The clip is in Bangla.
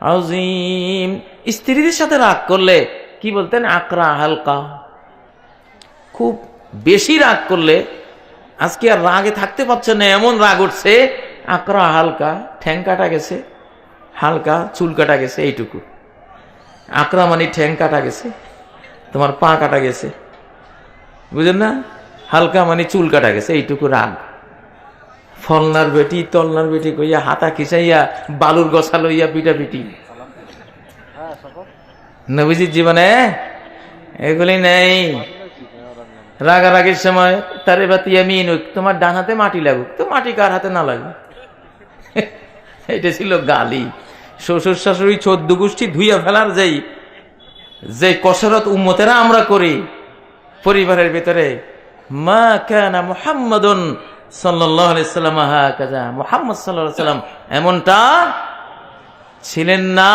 আজিম স্ত্রীদের সাথে রাগ করলে কি বলতেন? আকরা হালকা। খুব বেশি রাগ করলে আজকে আর রাগে থাকতে পারছে না, এমন রাগ উঠছে, আকরা হালকা ঠ্যাং কাটা গেছে, হালকা চুল কাটা গেছে, এইটুকু। আকরা মানে ঠ্যাং কাটা গেছে, তোমার পা কাটা গেছে। বুঝলেন না? হালকা মানে চুল কাটা গেছে, এইটুকু রাগ। ফলনার বেটি, তলনার বেটি কইয়া হাতা খিসাইয়া বালুর গছা লইয়া পিটা পিটি। নবীজির জীবনে এগুলি নেই। রাগারাগির সময়, তারে বাতি আমি তোমার ডান হাতে মাটি লাগুক, তো মাটি কার হাতে না লাগুক? এটা ছিল গালি। শ্বশুর শাশুড়ি চোদ্দ গোষ্ঠী ধুইয়া ফেলার যেই যে কসরত উম্মতেরা আমরা করি, পরিবারের ভিতরে, মা কানা মুহাম্মাদুন সাল্লাল্লাহু আলাইসাল্লাম সাল্লাম হাকাজা মুহাম্মদ আলাইহি সাল্লাম এমনটা ছিলেন না।